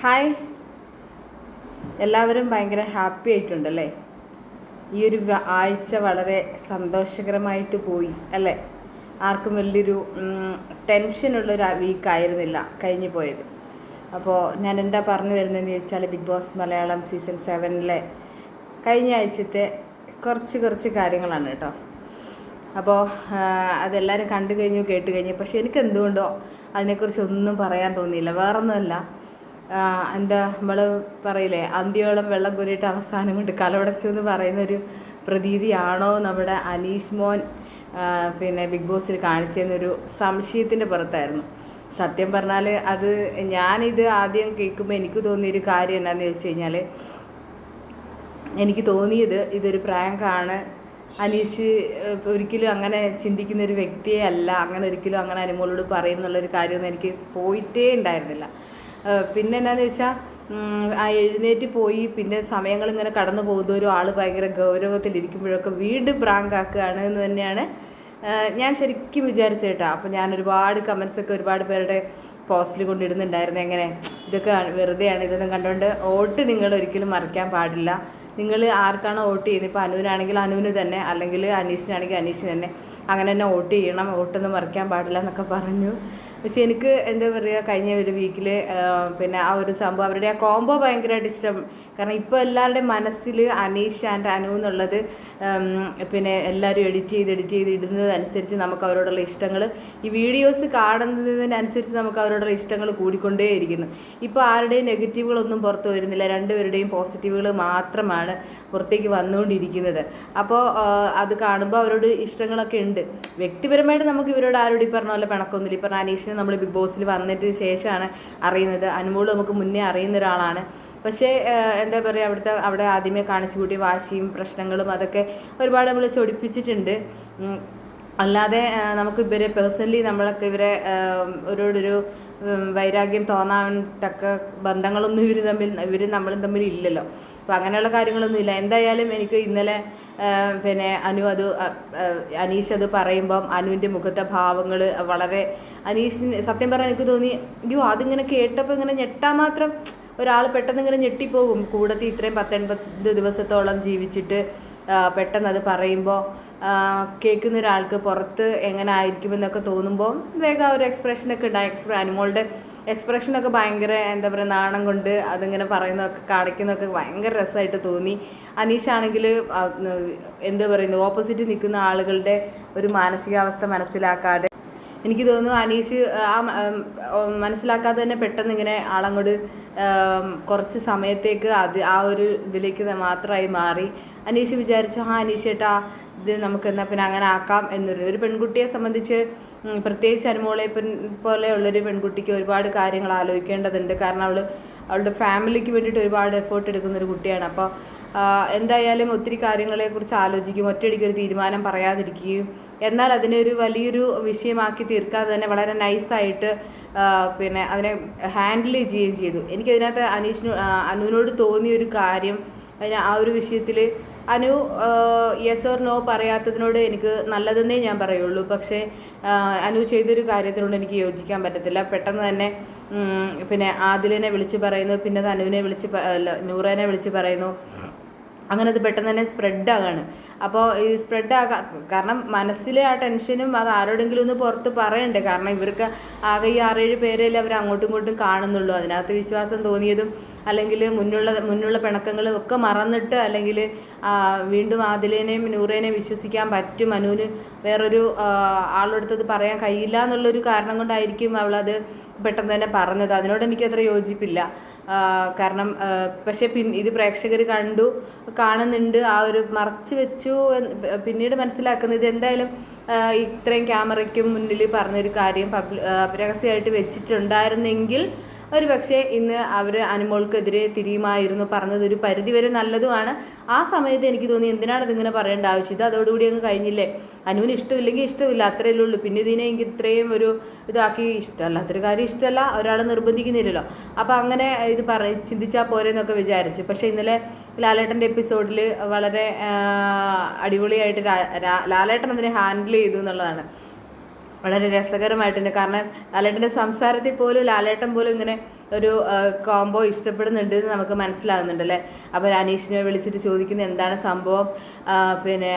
Hi എല്ലാവരും ഭയങ്കര happy ആയിട്ടുണ്ടല്ലേ? ഈ ഒരു ആഴ്ച വളരെ സന്തോഷകരമായിട്ട് പോയി അല്ലേ? ആർക്കും വലിയൊരു ടെൻഷനുള്ളൊരു വീക്ക് ആയിരുന്നില്ല കഴിഞ്ഞു പോയത്. അപ്പോൾ ഞാൻ എന്താ പറഞ്ഞു വരുന്നതെന്ന് ചോദിച്ചാൽ ബിഗ് ബോസ് മലയാളം സീസൺ സെവനിലെ കഴിഞ്ഞ ആഴ്ചത്തെ കുറച്ച് കുറച്ച് കാര്യങ്ങളാണ് കേട്ടോ. അപ്പോൾ അതെല്ലാവരും കണ്ടു കഴിഞ്ഞു കേട്ട് കഴിഞ്ഞു. പക്ഷെ എനിക്ക് എന്തുകൊണ്ടോ അതിനെക്കുറിച്ച് ഒന്നും പറയാൻ തോന്നിയില്ല. വേറൊന്നുമല്ല. എന്താ നമ്മൾ പറയില്ലേ അന്ത്യോളം വെള്ളം കോരിയിട്ട് അവസാനം കൊണ്ട് കലവടച്ചു എന്ന് പറയുന്നൊരു പ്രതീതിയാണോ നമ്മുടെ അനീഷ് മോൻ പിന്നെ ബിഗ് ബോസിൽ കാണിച്ചതെന്നൊരു സംശയത്തിന്റെ പുറത്തായിരുന്നു. സത്യം പറഞ്ഞാൽ അത് ഞാനിത് ആദ്യം കേൾക്കുമ്പോൾ എനിക്ക് തോന്നിയൊരു കാര്യം എന്താണെന്ന് വെച്ച് കഴിഞ്ഞാൽ എനിക്ക് തോന്നിയത് ഇതൊരു പ്രാങ്കാണ്. അനീഷ് ഒരിക്കലും അങ്ങനെ ചിന്തിക്കുന്ന ഒരു വ്യക്തിയെ അല്ല. അങ്ങനെ ഒരിക്കലും അങ്ങനെ അനുമോളോട് പറയുന്നുള്ളൊരു കാര്യമൊന്നും എനിക്ക് പോയിട്ടേ ഉണ്ടായിരുന്നില്ല. പിന്നെ എന്നാന്ന് വെച്ചാൽ ആ എഴുന്നേറ്റ് പോയി പിന്നെ സമയങ്ങൾ ഇങ്ങനെ കടന്നു പോകുന്ന ഒരു ആൾ ഭയങ്കര ഗൗരവത്തിലിരിക്കുമ്പോഴൊക്കെ വീണ്ടും പ്രാങ്കാക്കുകയാണ് എന്ന് തന്നെയാണ് ഞാൻ ശരിക്കും വിചാരിച്ചേട്ടാ. അപ്പോൾ ഞാൻ ഒരുപാട് കമൻസൊക്കെ ഒരുപാട് പേരുടെ പോസ്റ്റിൽ കൊണ്ടിടുന്നുണ്ടായിരുന്നു. എങ്ങനെ? ഇതൊക്കെ വെറുതെയാണ്. ഇതൊന്നും കണ്ടുകൊണ്ട് വോട്ട് നിങ്ങൾ ഒരിക്കലും മറിക്കാൻ പാടില്ല. നിങ്ങൾ ആർക്കാണോ വോട്ട് ചെയ്യുന്നത്? ഇപ്പോൾ അനുവിനാണെങ്കിൽ അനുവിന് തന്നെ അല്ലെങ്കിൽ അനീഷിനാണെങ്കിൽ അനീഷിന് തന്നെ. അങ്ങനെ തന്നെ വോട്ട് ചെയ്യണം. വോട്ടൊന്നും മറിക്കാൻ പാടില്ല എന്നൊക്കെ പറഞ്ഞു. പക്ഷെ എനിക്ക് എന്താ പറയുക കഴിഞ്ഞ ഒരു വീക്കിൽ പിന്നെ ആ ഒരു സംഭവം അവരുടെ ആ കോംബോ ഭയങ്കരമായിട്ട് ഇഷ്ടം കാരണം ഇപ്പോൾ എല്ലാവരുടെയും മനസ്സിൽ അനീഷ് ആൻഡ് അനു എന്നുള്ളത് പിന്നെ എല്ലാവരും എഡിറ്റ് ചെയ്ത് എഡിറ്റ് ചെയ്ത് ഇടുന്നതനുസരിച്ച് നമുക്ക് അവരോടുള്ള ഇഷ്ടങ്ങൾ. ഈ വീഡിയോസ് കാണുന്നതിനനുസരിച്ച് നമുക്ക് അവരോടുള്ള ഇഷ്ടങ്ങൾ കൂടിക്കൊണ്ടേയിരിക്കുന്നു. ഇപ്പോൾ ആരുടെയും നെഗറ്റീവുകളൊന്നും പുറത്ത് വരുന്നില്ല. രണ്ടുപേരുടെയും പോസിറ്റീവുകൾ മാത്രമാണ് പുറത്തേക്ക് വന്നുകൊണ്ടിരിക്കുന്നത്. അപ്പോൾ അത് കാണുമ്പോൾ അവരോട് ഇഷ്ടങ്ങളൊക്കെ ഉണ്ട്. വ്യക്തിപരമായിട്ട് നമുക്ക് ഇവരോട് ആരോട് ഈ പറഞ്ഞ പോലെ പിണക്കൊന്നുമില്ല ഈ പറഞ്ഞ അനീഷിനെ നമ്മൾ ബിഗ് ബോസിൽ വന്നിട്ട് ശേഷമാണ് അറിയുന്നത്. അനുമോൾ നമുക്ക് മുന്നേ അറിയുന്ന ഒരാളാണ്. പക്ഷേ എന്താ പറയുക അവിടുത്തെ അവിടെ ആദ്യമേ കാണിച്ചു കൂട്ടി വാശിയും പ്രശ്നങ്ങളും അതൊക്കെ ഒരുപാട് നമ്മൾ ചൊടിപ്പിച്ചിട്ടുണ്ട്. അല്ലാതെ നമുക്ക് ഇവരെ പേഴ്സണലി നമ്മളൊക്കെ ഇവരെ ഒരു വൈരാഗ്യം തോന്നാൻ തക്ക ബന്ധങ്ങളൊന്നും ഇവർ തമ്മിൽ ഇവർ നമ്മളും തമ്മിൽ ഇല്ലല്ലോ. അപ്പോൾ അങ്ങനെയുള്ള കാര്യങ്ങളൊന്നും ഇല്ല. എന്തായാലും എനിക്ക് ഇന്നലെ പിന്നെ അനു അത് അനീഷ് അത് പറയുമ്പം അനുവിന്റെ മുഖത്തെ ഭാവങ്ങൾ വളരെ അനീഷിന് സത്യം പറഞ്ഞാൽ എനിക്ക് തോന്നി അയ്യോ അതിങ്ങനെ കേട്ടപ്പോൾ ഇങ്ങനെ ഞെട്ടാൻ മാത്രം ഒരാൾ പെട്ടെന്ന് ഇങ്ങനെ ഞെട്ടിപ്പോകും. കൂടത്തി ഇത്രയും പത്തൊൻപത് ദിവസത്തോളം ജീവിച്ചിട്ട് പെട്ടെന്ന് അത് പറയുമ്പോൾ കേൾക്കുന്ന ഒരാൾക്ക് പുറത്ത് എങ്ങനെ ആയിരിക്കുമെന്നൊക്കെ തോന്നുമ്പോൾ വേഗം ഒരു എക്സ്പ്രഷനൊക്കെ ഉണ്ടായി എക്സ്പ്ര അനിമോളുടെ എക്സ്പ്രഷനൊക്കെ ഭയങ്കര എന്താ പറയുക നാണം കൊണ്ട് അതിങ്ങനെ പറയുന്നതൊക്കെ കാണിക്കുന്നതൊക്കെ ഭയങ്കര രസമായിട്ട് തോന്നി. അനീഷാണെങ്കിൽ എന്താ പറയുന്നത് ഓപ്പോസിറ്റ് നിൽക്കുന്ന ആളുകളുടെ ഒരു മാനസികാവസ്ഥ മനസ്സിലാക്കാതെ എനിക്ക് തോന്നുന്നു അനീഷ് ആ മനസ്സിലാക്കാതെ തന്നെ പെട്ടെന്ന് ഇങ്ങനെ ആളങ്ങോട്ട് കുറച്ച് സമയത്തേക്ക് അത് ആ ഒരു ഇതിലേക്ക് മാത്രമായി മാറി. അനീഷ് വിചാരിച്ചു ആ അനീഷ് ചേട്ടാ ഇത് നമുക്ക് എന്നാൽ പിന്നെ അങ്ങനെ ആക്കാം എന്നൊരു. ഒരു പെൺകുട്ടിയെ സംബന്ധിച്ച് പ്രത്യേകിച്ച് അനുമോളെ പോലെയുള്ളൊരു പെൺകുട്ടിക്ക് ഒരുപാട് കാര്യങ്ങൾ ആലോചിക്കേണ്ടതുണ്ട്. കാരണം അവൾ അവളുടെ ഫാമിലിക്ക് വേണ്ടിയിട്ട് ഒരുപാട് എഫേർട്ട് എടുക്കുന്ന ഒരു കുട്ടിയാണ്. അപ്പോൾ എന്തായാലും ഒത്തിരി കാര്യങ്ങളെക്കുറിച്ച് ആലോചിക്കും ഒറ്റയടിക്ക് ഒരു തീരുമാനം പറയാതിരിക്കുകയും എന്നാൽ അതിനെ ഒരു വലിയൊരു വിഷയമാക്കി തീർക്കാതെ തന്നെ വളരെ നൈസായിട്ട് പിന്നെ അതിനെ ഹാൻഡിൽ ചെയ്യുകയും ചെയ്തു. എനിക്കതിനകത്ത് അനീഷിന് അനുവിനോട് തോന്നിയൊരു കാര്യം അതിന് ആ ഒരു വിഷയത്തിൽ അനു യെസ് ഓർ നോ പറയാത്തതിനോട് എനിക്ക് നല്ലതെന്നേ ഞാൻ പറയുള്ളൂ. പക്ഷേ അനു ചെയ്തൊരു കാര്യത്തിനോട് എനിക്ക് യോജിക്കാൻ പറ്റത്തില്ല. പെട്ടെന്ന് തന്നെ പിന്നെ ആദിലിനെ വിളിച്ച് പറയുന്നു പിന്നെ അനുവിനെ വിളിച്ച് നൂറേനെ വിളിച്ച് പറയുന്നു. അങ്ങനെ അത് പെട്ടെന്ന് തന്നെ സ്പ്രെഡ് ആകാണ്. അപ്പോൾ ഈ സ്പ്രെഡ് ആകാം കാരണം മനസ്സിലെ ആ ടെൻഷനും അത് ആരോടെങ്കിലും ഒന്ന് പുറത്ത് പറയണ്ടേ? കാരണം ഇവർക്ക് ആകെ ഈ ആറേഴ് പേരല്ലേ അവർ അങ്ങോട്ടും ഇങ്ങോട്ടും കാണുന്നുള്ളൂ. അതിനകത്ത് വിശ്വാസം തോന്നിയതും അല്ലെങ്കിൽ മുന്നുള്ള മുന്നുള്ള പിണക്കങ്ങളും ഒക്കെ മറന്നിട്ട് അല്ലെങ്കിൽ വീണ്ടും ആദിലേനെയും നൂറേനെയും വിശ്വസിക്കാൻ പറ്റും. അനുവിന് വേറൊരു ആളെടുത്തത് പറയാൻ കഴിയില്ല എന്നുള്ളൊരു കാരണം കൊണ്ടായിരിക്കും അവളത് പെട്ടെന്ന് തന്നെ പറഞ്ഞത്. അതിനോട് എനിക്കത്ര യോജിപ്പില്ല. കാരണം പക്ഷെ പിൻ ഇത് പ്രേക്ഷകർ കണ്ടു കാണുന്നുണ്ട് ആ ഒരു മറച്ചു വെച്ചു പിന്നീട് മനസ്സിലാക്കുന്നത് എന്തായാലും ഇത്രയും ക്യാമറയ്ക്കും മുന്നിൽ പറഞ്ഞൊരു കാര്യം പബ്ലി രഹസ്യമായിട്ട് വെച്ചിട്ടുണ്ടായിരുന്നെങ്കിൽ ഒരു പക്ഷേ ഇന്ന് അവർ അനുമോൾക്കെതിരെ തിരിയുമായിരുന്നു. പറഞ്ഞത് ഒരു പരിധിവരെ നല്ലതുമാണ്. ആ സമയത്ത് എനിക്ക് തോന്നി എന്തിനാണ് ഇതിങ്ങനെ പറയേണ്ട ആവശ്യം ഇത് അതോടുകൂടി അങ്ങ് കഴിഞ്ഞില്ലേ? അനുവിന് ഇഷ്ടമില്ലെങ്കിൽ ഇഷ്ടമില്ല. അത്രയല്ലേ ഉള്ളൂ. പിന്നെ ഇതിനെ എനിക്ക് ഇത്രയും ഒരു ഇതാക്കി ഇഷ്ടമല്ല. അത്ര കാര്യം ഇഷ്ടമല്ല. ഒരാളെ നിർബന്ധിക്കുന്നില്ലല്ലോ. അപ്പോൾ അങ്ങനെ ഇത് പറ ചിന്തിച്ചാൽ പോരെന്നൊക്കെ വിചാരിച്ചു. പക്ഷേ ഇന്നലെ ലാലേട്ടന്റെ എപ്പിസോഡിൽ വളരെ അടിപൊളിയായിട്ട് ലാലേട്ടൻ അതിനെ ഹാൻഡിൽ ചെയ്തു എന്നുള്ളതാണ്. വളരെ രസകരമായിട്ടുണ്ട് കാരണം ലാലേട്ടന്റെ സംസാരത്തിൽ പോലും ലാലേട്ടൻ പോലും ഇങ്ങനെ ഒരു കോംബോ ഇഷ്ടപ്പെടുന്നുണ്ട് എന്ന് നമുക്ക് മനസ്സിലാകുന്നുണ്ട് അല്ലേ? അപ്പോൾ അനീഷിനെ വിളിച്ചിട്ട് ചോദിക്കുന്നത് എന്താണ് സംഭവം? പിന്നെ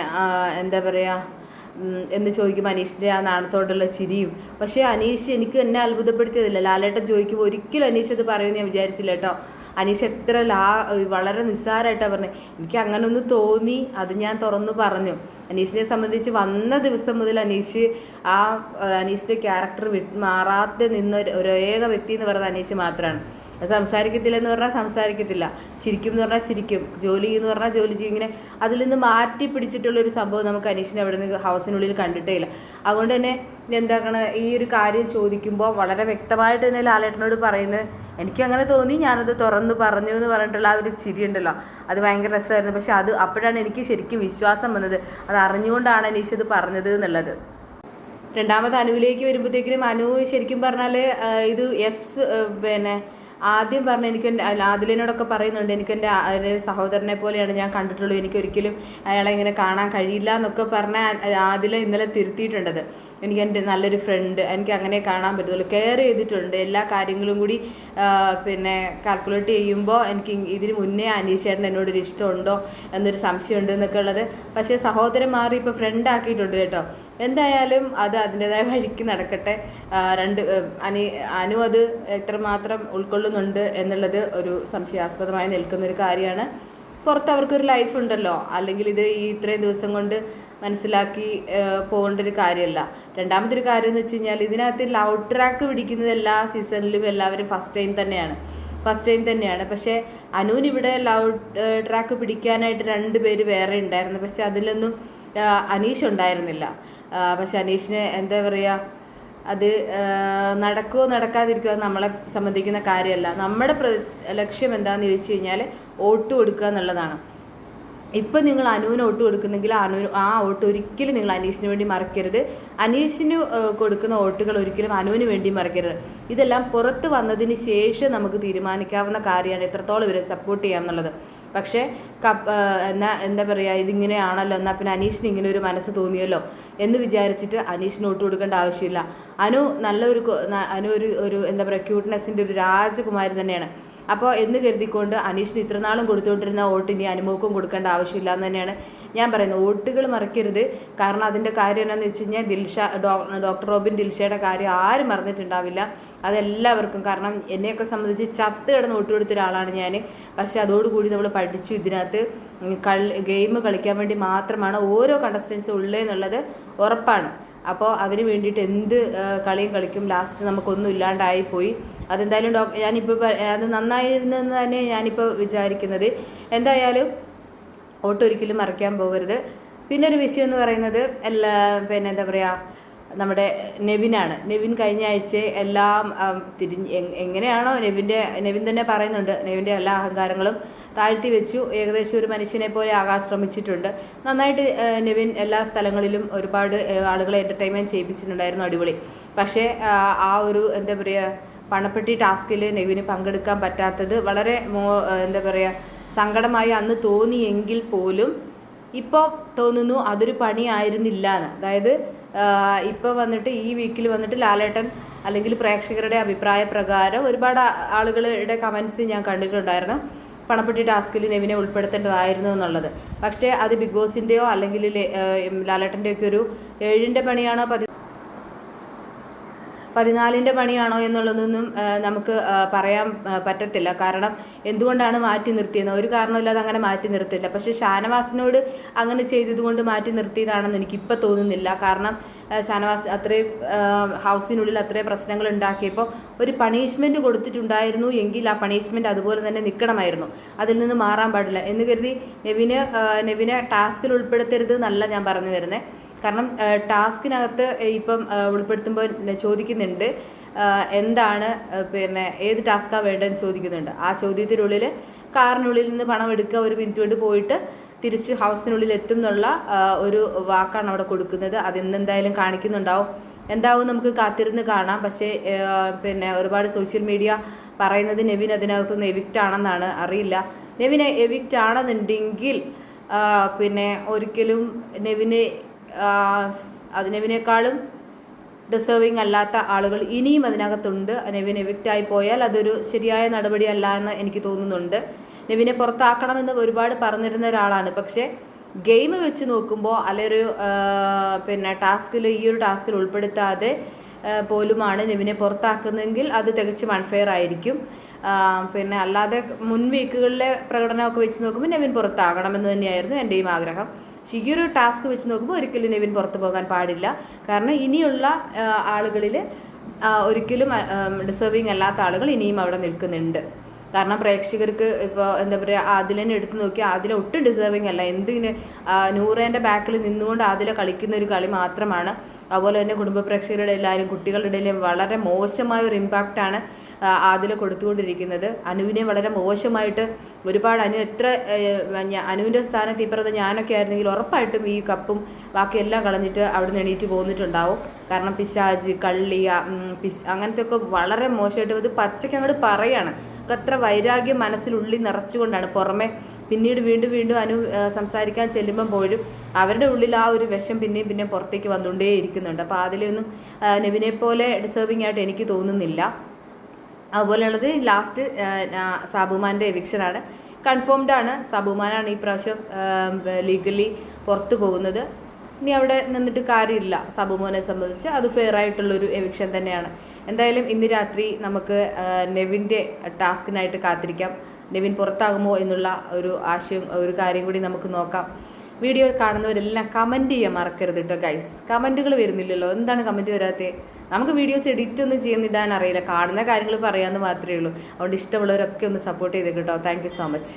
എന്താ പറയുക എന്ന് ചോദിക്കുമ്പോൾ അനീഷിന്റെ ആ നാണത്തോടുള്ള ചിരിയും. പക്ഷേ അനീഷ് എനിക്ക് എന്നെ അത്ഭുതപ്പെടുത്തിയതില്ല? ലാലേട്ടൻ ചോദിക്കുമ്പോൾ ഒരിക്കലും അനീഷ് അത് പറയുമെന്ന് ഞാൻ വിചാരിച്ചില്ല കേട്ടോ. അനീഷ് എത്ര ലാ വളരെ നിസ്സാരമായിട്ടാണ് പറഞ്ഞത് എനിക്ക് അങ്ങനെ ഒന്ന് തോന്നി അത് ഞാൻ തുറന്നു പറഞ്ഞു. അനീഷിനെ സംബന്ധിച്ച് വന്ന ദിവസം മുതൽ അനീഷ് ആ അനീഷിന്റെ ക്യാരക്ടർ വിട്ട് മാറാതെ നിന്ന ഒരു- ഒരു ഏക വ്യക്തി എന്ന് പറയുന്നത് അനീഷ് മാത്രമാണ് സംസാരിക്കത്തില്ല എന്ന് പറഞ്ഞാൽ സംസാരിക്കത്തില്ല. ചിരിക്കും എന്ന് പറഞ്ഞാൽ ചിരിക്കും. ജോലി എന്ന് പറഞ്ഞാൽ ജോലി ചെയ്യും. ഇങ്ങനെ അതിൽ നിന്ന് മാറ്റി പിടിച്ചിട്ടുള്ള ഒരു സംഭവം നമുക്ക് അനീഷിനെ അവിടെ നിന്ന് ഹൗസിനുള്ളിൽ കണ്ടിട്ടേ ഇല്ല. അതുകൊണ്ട് തന്നെ എന്താക്കണ ഈ ഒരു കാര്യം ചോദിക്കുമ്പോൾ വളരെ വ്യക്തമായിട്ട് തന്നെ ലാലേട്ടനോട് പറയുന്നത് എനിക്ക് അങ്ങനെ തോന്നി ഞാനത് തുറന്നു പറഞ്ഞു എന്ന് പറഞ്ഞിട്ടുള്ള ആ ഒരു ചിരി ഉണ്ടല്ലോ. അത് ഭയങ്കര രസമായിരുന്നു. പക്ഷെ അത് അപ്പോഴാണ് എനിക്ക് ശരിക്കും വിശ്വാസം വന്നത്. അത് അറിഞ്ഞുകൊണ്ടാണ് അനീഷ് ഇത് പറഞ്ഞത് എന്നുള്ളത്. രണ്ടാമത് അനുവിലേക്ക് വരുമ്പോഴത്തേക്കിനും അനു ശരിക്കും പറഞ്ഞാൽ ഇത് എസ് പിന്നെ ആദ്യം പറഞ്ഞ എനിക്ക് ആദിലിനോടൊക്കെ പറയുന്നുണ്ട് എനിക്ക് എന്റെ സഹോദരനെ പോലെയാണ് ഞാൻ കണ്ടിട്ടുള്ളൂ എനിക്കൊരിക്കലും അയാളെ ഇങ്ങനെ കാണാൻ കഴിയില്ല എന്നൊക്കെ പറഞ്ഞ ആദില ഇന്നലെ തിരുത്തിയിട്ടുണ്ടത്. എനിക്ക് എന്റെ നല്ലൊരു ഫ്രണ്ട് എനിക്ക് അങ്ങനെ കാണാൻ പറ്റത്തുള്ളൂ. കെയർ ചെയ്തിട്ടുണ്ട്. എല്ലാ കാര്യങ്ങളും കൂടി പിന്നെ കാൽക്കുലേറ്റ് ചെയ്യുമ്പോൾ എനിക്ക് ഇതിന് മുന്നേ അനീഷേട്ടൻ എന്നോടൊരു ഇഷ്ടമുണ്ടോ എന്നൊരു സംശയമുണ്ട് എന്നൊക്കെ ഉള്ളത്. പക്ഷേ സഹോദരൻ മാറി ഇപ്പോൾ ഫ്രണ്ട് ആക്കിയിട്ടുണ്ട് കേട്ടോ. എന്തായാലും അത് അതിന്റെതായ വഴിക്ക് നടക്കട്ടെ. രണ്ട് അനി അനു അത് എത്രമാത്രം ഉൾക്കൊള്ളുന്നുണ്ട് എന്നുള്ളത് ഒരു സംശയാസ്പദമായി നിൽക്കുന്നൊരു കാര്യമാണ്. പുറത്ത് അവർക്കൊരു ലൈഫ് ഉണ്ടല്ലോ. അല്ലെങ്കിൽ ഇത് ഈ ഇത്രയും ദിവസം കൊണ്ട് മനസ്സിലാക്കി പോകേണ്ട ഒരു കാര്യമല്ല. രണ്ടാമത്തെ കാര്യം എന്ന് വെച്ച് കഴിഞ്ഞാൽ ഇതിനകത്ത് ലവ് ട്രാക്ക് പിടിക്കുന്നത് എല്ലാ സീസണിലും എല്ലാവരും ഫസ്റ്റ് ടൈം തന്നെയാണ്. ഫസ്റ്റ് ടൈം തന്നെയാണ്. പക്ഷേ അനുവിന് ഇവിടെ ലവ് ട്രാക്ക് പിടിക്കാനായിട്ട് രണ്ട് പേര് വേറെ ഉണ്ടായിരുന്നു. പക്ഷെ അതിലൊന്നും അനീഷ് ഉണ്ടായിരുന്നില്ല. പക്ഷെ അനീഷിന് എന്താ പറയുക അത് നടക്കുമോ നടക്കാതിരിക്കുമോ നമ്മളെ സംബന്ധിക്കുന്ന കാര്യമല്ല. നമ്മുടെ ലക്ഷ്യം എന്താണെന്ന് ചോദിച്ചു കഴിഞ്ഞാൽ വോട്ട് കൊടുക്കുക എന്നുള്ളതാണ്. ഇപ്പം നിങ്ങൾ അനുവിന് വോട്ട് കൊടുക്കുന്നെങ്കിൽ അനു ആ വോട്ട് ഒരിക്കലും നിങ്ങൾ അനീഷിന് വേണ്ടി മറക്കരുത്. അനീഷിന് കൊടുക്കുന്ന വോട്ടുകൾ ഒരിക്കലും അനുവിന് വേണ്ടി മറക്കരുത്. ഇതെല്ലാം പുറത്ത് വന്നതിന് ശേഷം നമുക്ക് തീരുമാനിക്കാവുന്ന കാര്യമാണ്. എത്രത്തോളം ഇവരെ സപ്പോർട്ട് ചെയ്യാം എന്നുള്ളത്. പക്ഷേ കപ്പ് എന്നാ എന്താ പറയുക ഇതിങ്ങനെയാണല്ലോ. എന്നാൽ പിന്നെ അനീഷിന് ഇങ്ങനെ ഒരു മനസ്സ് തോന്നിയല്ലോ എന്ന് വിചാരിച്ചിട്ട് അനീഷിന് വോട്ട് കൊടുക്കേണ്ട ആവശ്യമില്ല. അനു നല്ലൊരു അനു ഒരു ഒരു എന്താ പറയുക ക്യൂട്ട്നെസ്സിന്റെ ഒരു രാജകുമാരി തന്നെയാണ്. അപ്പോൾ എന്ന് കരുതിക്കൊണ്ട് അനീഷിന് ഇത്രനാളും കൊടുത്തുകൊണ്ടിരുന്ന വോട്ട് ഇനി അനുമോക്കും കൊടുക്കേണ്ട ആവശ്യമില്ല എന്ന് തന്നെയാണ് ഞാൻ പറയുന്നത്. വോട്ടുകൾ മറക്കരുത്. കാരണം അതിന്റെ കാര്യം എന്താണെന്ന് വെച്ച് കഴിഞ്ഞാൽ ദിൽഷ ഡോക്ടർ റോബിൻ ദിൽഷയുടെ കാര്യം ആരും മറന്നിട്ടുണ്ടാവില്ല. അതെല്ലാവർക്കും. കാരണം എന്നെയൊക്കെ സംബന്ധിച്ച് ചത്ത് കിടന്ന് വോട്ട് കൊടുത്ത ഒരാളാണ് ഞാൻ. പക്ഷേ അതോടുകൂടി നമ്മൾ പഠിച്ചു ഇതിനകത്ത് കളി ഗെയിം കളിക്കാൻ വേണ്ടി മാത്രമാണ് ഓരോ കണ്ടസ്റ്റൻസും ഉള്ളതെന്നുള്ളത് ഉറപ്പാണ്. അപ്പോൾ അതിന് വേണ്ടിയിട്ട് എന്ത് കളിയും കളിക്കും. ലാസ്റ്റ് നമുക്കൊന്നും ഇല്ലാണ്ടായി പോയി അതെന്തായാലും ഡോക്ടർ ഞാനിപ്പോൾ അത് നന്നായിരുന്നെന്ന് തന്നെ ഞാനിപ്പോൾ വിചാരിക്കുന്നത്. എന്തായാലും വോട്ട് ഒരിക്കലും മറയ്ക്കാൻ പോകരുത്. പിന്നെ ഒരു വിഷയം എന്ന് പറയുന്നത് എല്ലാ പിന്നെ എന്താ പറയുക നമ്മുടെ നെവിനാണ്. നെവിൻ കഴിഞ്ഞ ആഴ്ച എല്ലാം തിരിഞ്ഞ് എങ്ങനെയാണോ നെവിന്റെ നെവിൻ തന്നെ പറയുന്നുണ്ട്. നെവിന്റെ എല്ലാ അഹങ്കാരങ്ങളും താഴ്ത്തി വെച്ചു. ഏകദേശം ഒരു മനുഷ്യനെ പോലെ ആകാൻ ശ്രമിച്ചിട്ടുണ്ട്. നന്നായിട്ട് നെവിൻ എല്ലാ സ്ഥലങ്ങളിലും ഒരുപാട് ആളുകളെ എന്റർടൈൻമെന്റ് ചെയ്യിപ്പിച്ചിട്ടുണ്ടായിരുന്നു അടിപൊളി. പക്ഷേ ആ ഒരു എന്താ പറയുക പണപ്പെട്ടി ടാസ്കിൽ നെവിന് പങ്കെടുക്കാൻ പറ്റാത്തത് വളരെ മോ എന്താ പറയുക സങ്കടമായി അന്ന് തോന്നിയെങ്കിൽ പോലും ഇപ്പോൾ തോന്നുന്നു അതൊരു പണിയായിരുന്നില്ല എന്ന് അതായത് ഇപ്പോൾ വന്നിട്ട് ഈ വീക്കിൽ വന്നിട്ട് ലാലേട്ടൻ അല്ലെങ്കിൽ പ്രേക്ഷകരുടെ അഭിപ്രായ പ്രകാരം ഒരുപാട് ആളുകളുടെ കമൻസ് ഞാൻ കണ്ടിട്ടുണ്ടായിരുന്നു. പണപ്പെട്ടി ടാസ്കിൽ നെവിനെ ഉൾപ്പെടുത്തേണ്ടതായിരുന്നു എന്നുള്ളത്. പക്ഷേ അത് ബിഗ് ബോസിന്റെയോ അല്ലെങ്കിൽ ലേ- ഏഹ് ലാലേട്ടന്റെയോ ഒക്കെ ഒരു ഏഴിന്റെ പണിയാണോ പതി പതിനാലിന്റെ പണിയാണോ എന്നുള്ളതൊന്നും നമുക്ക് പറയാൻ പറ്റത്തില്ല. കാരണം എന്തുകൊണ്ടാണ് മാറ്റി നിർത്തിയത് ഒരു കാരണമില്ലാതെ അങ്ങനെ മാറ്റി നിർത്തില്ല പക്ഷേ ഷാനവാസിനോട് അങ്ങനെ ചെയ്തതുകൊണ്ട് മാറ്റി നിർത്തിയതാണെന്ന് എനിക്കിപ്പോൾ തോന്നുന്നില്ല. കാരണം ഷാനവാസ് അത്രയും ഹൗസിനുള്ളിൽ അത്രയും പ്രശ്നങ്ങൾ ഉണ്ടാക്കിയപ്പോൾ ഒരു പണിഷ്മെന്റ് കൊടുത്തിട്ടുണ്ടായിരുന്നു എങ്കിൽ ആ പണിഷ്മെന്റ് അതുപോലെ തന്നെ നിൽക്കണമായിരുന്നു. അതിൽ നിന്ന് മാറാൻ പാടില്ല. എന്ന് കരുതി നെവിനെ നെവിനെ ടാസ്കിൽ ഉൾപ്പെടുത്തരുത് എന്നല്ല ഞാൻ പറഞ്ഞു വരുന്നത് കാരണം ടാസ്കിനകത്ത് ഇപ്പം ഉൾപ്പെടുത്തുമ്പോൾ ചോദിക്കുന്നുണ്ട് എന്താണ് പിന്നെ ഏത് ടാസ്ക്കാണ് വേണ്ടതെന്ന് ചോദിക്കുന്നുണ്ട്. ആ ചോദ്യത്തിനുള്ളിൽ കാറിനുള്ളിൽ നിന്ന് പണം എടുക്കുക ഒരു മിനിറ്റ് കൊണ്ട് പോയിട്ട് തിരിച്ച് ഹൗസിനുള്ളിൽ എത്തും എന്നുള്ള ഒരു വാക്കാണ് അവിടെ കൊടുക്കുന്നത്. അത് എന്തായാലും കാണിക്കുന്നുണ്ടാവും. എന്താവും നമുക്ക് കാത്തിരുന്ന് കാണാം. പക്ഷേ പിന്നെ ഒരുപാട് സോഷ്യൽ മീഡിയ പറയുന്നത് നെവിൻ അതിനകത്തുനിന്ന് എവിക്റ്റ് ആണെന്നാണ് അറിയില്ല. നെവിൻ എവിക്റ്റ് ആണെന്നുണ്ടെങ്കിൽ പിന്നെ ഒരിക്കലും നെവിന് സ്- ഡിസേർവിങ് അല്ലാത്ത ആളുകൾ ഇനിയും അതിനകത്തുണ്ട്. നെവിൻ എവിക്റ്റായി പോയാൽ അതൊരു ശരിയായ നടപടിയല്ല എന്ന് എനിക്ക് തോന്നുന്നുണ്ട്. നെവിനെ പുറത്താക്കണമെന്ന് ഒരുപാട് പറഞ്ഞിരുന്ന ഒരാളാണ്. പക്ഷേ ഗെയിം വെച്ച് നോക്കുമ്പോൾ അല്ലൊരു പിന്നെ ടാസ്കിൽ ഈ ഒരു ടാസ്കിൽ ഉൾപ്പെടുത്താതെ പോലുമാണ് നെവിനെ പുറത്താക്കുന്നതെങ്കിൽ അത് തികച്ചും അൺഫെയർ ആയിരിക്കും. പിന്നെ അല്ലാതെ മുൻ വീക്കുകളിലെ പ്രകടനമൊക്കെ വെച്ച് നോക്കുമ്പോൾ നെവിൻ പുറത്താകണമെന്ന് തന്നെയായിരുന്നു എന്റെയും ആഗ്രഹം. പക്ഷേ ഈ ഒരു ടാസ്ക് വെച്ച് നോക്കുമ്പോൾ ഒരിക്കലും നെവിൻ പുറത്തു പോകാൻ പാടില്ല. കാരണം ഇനിയുള്ള ആളുകളിൽ ഒരിക്കലും ഡിസേർവിങ് അല്ലാത്ത ആളുകൾ ഇനിയും അവിടെ നിൽക്കുന്നുണ്ട്. കാരണം പ്രേക്ഷകർക്ക് ഇപ്പോൾ എന്താ പറയുക ആദിലിനെ എടുത്തു നോക്കി ആദില ഒട്ടും ഡിസേർവിങ് അല്ല. എന്തിന് നൂറേന്റെ ബാക്കിൽ നിന്നുകൊണ്ട് ആദില കളിക്കുന്ന ഒരു കളി മാത്രമാണ്. അതുപോലെ തന്നെ കുടുംബ പ്രേക്ഷകരുടെ എല്ലാവരും കുട്ടികളുടെ ഇടയിലും വളരെ മോശമായ ഒരു ഇമ്പാക്റ്റാണ് ആദില കൊടുത്തുകൊണ്ടിരിക്കുന്നത്. അനുവിനെ വളരെ മോശമായിട്ട് ഒരുപാട് അനു എത്ര അനുവിന്റെ സ്ഥാനത്ത് ഇപ്പുറത്ത് ഞാനൊക്കെ ആയിരുന്നെങ്കിൽ ഉറപ്പായിട്ടും ഈ കപ്പും ബാക്കിയെല്ലാം കളഞ്ഞിട്ട് അവിടെ നിന്ന് എണീറ്റ് പോന്നിട്ടുണ്ടാവും. കാരണം പിശാജ് കള്ളി പിശ് അങ്ങനത്തെ ഒക്കെ വളരെ മോശമായിട്ട് ഇത് പച്ചയ്ക്ക് അങ്ങോട്ട് പറയാണ്. അത്ര വൈരാഗ്യം മനസ്സിലുള്ളിൽ നിറച്ചുകൊണ്ടാണ്. പുറമെ പിന്നീട് വീണ്ടും വീണ്ടും അനു സംസാരിക്കാൻ ചെല്ലുമ്പം പോലും അവരുടെ ഉള്ളിൽ ആ ഒരു വിഷം പിന്നെയും പിന്നെയും പുറത്തേക്ക് വന്നുകൊണ്ടേ ഇരിക്കുന്നുണ്ട് അപ്പോൾ അതിലൊന്നും നെവിനെ പോലെ ഡിസേർവിംഗ് ആയിട്ട് എനിക്ക് തോന്നുന്നില്ല. അതുപോലെയുള്ളത് ലാസ്റ്റ് സാബുമാന്റെ എവിക്ഷനാണ് കൺഫേംഡ് ആണ്. സാബുമാനാണ് ഈ പ്രാവശ്യം ലീഗലി പുറത്തു പോകുന്നത്. ഇനി അവിടെ നിന്നിട്ട് കാര്യമില്ല സാബുമോനെ സംബന്ധിച്ച്. അത് ഫെയർ ആയിട്ടുള്ളൊരു എവിക്ഷൻ തന്നെയാണ്. എന്തായാലും ഇന്ന് രാത്രി നമുക്ക് നെവിന്റെ ടാസ്കിനായിട്ട് കാത്തിരിക്കാം. നെവിൻ പുറത്താകുമോ എന്നുള്ള ഒരു ആശയം ഒരു കാര്യം കൂടി നമുക്ക് നോക്കാം. വീഡിയോ കാണുന്നവരെല്ലാം കമന്റ് ചെയ്യാൻ മറക്കരുത് കേട്ടോ ഗൈസ് കമന്റുകൾ വരുന്നില്ലല്ലോ. എന്താണ് കമന്റ് വരാത്തത് നമുക്ക് വീഡിയോസ് എഡിറ്റ് ഒന്നും ചെയ്യുന്നിടാൻ അറിയില്ല കാണുന്ന കാര്യങ്ങൾ പറയാമെന്ന് മാത്രമേ ഉള്ളൂ. അതുകൊണ്ട് ഇഷ്ടമുള്ളവരൊക്കെ ഒന്ന് സപ്പോർട്ട് ചെയ്തേക്ക് കേട്ടോ താങ്ക് സോ മച്ച്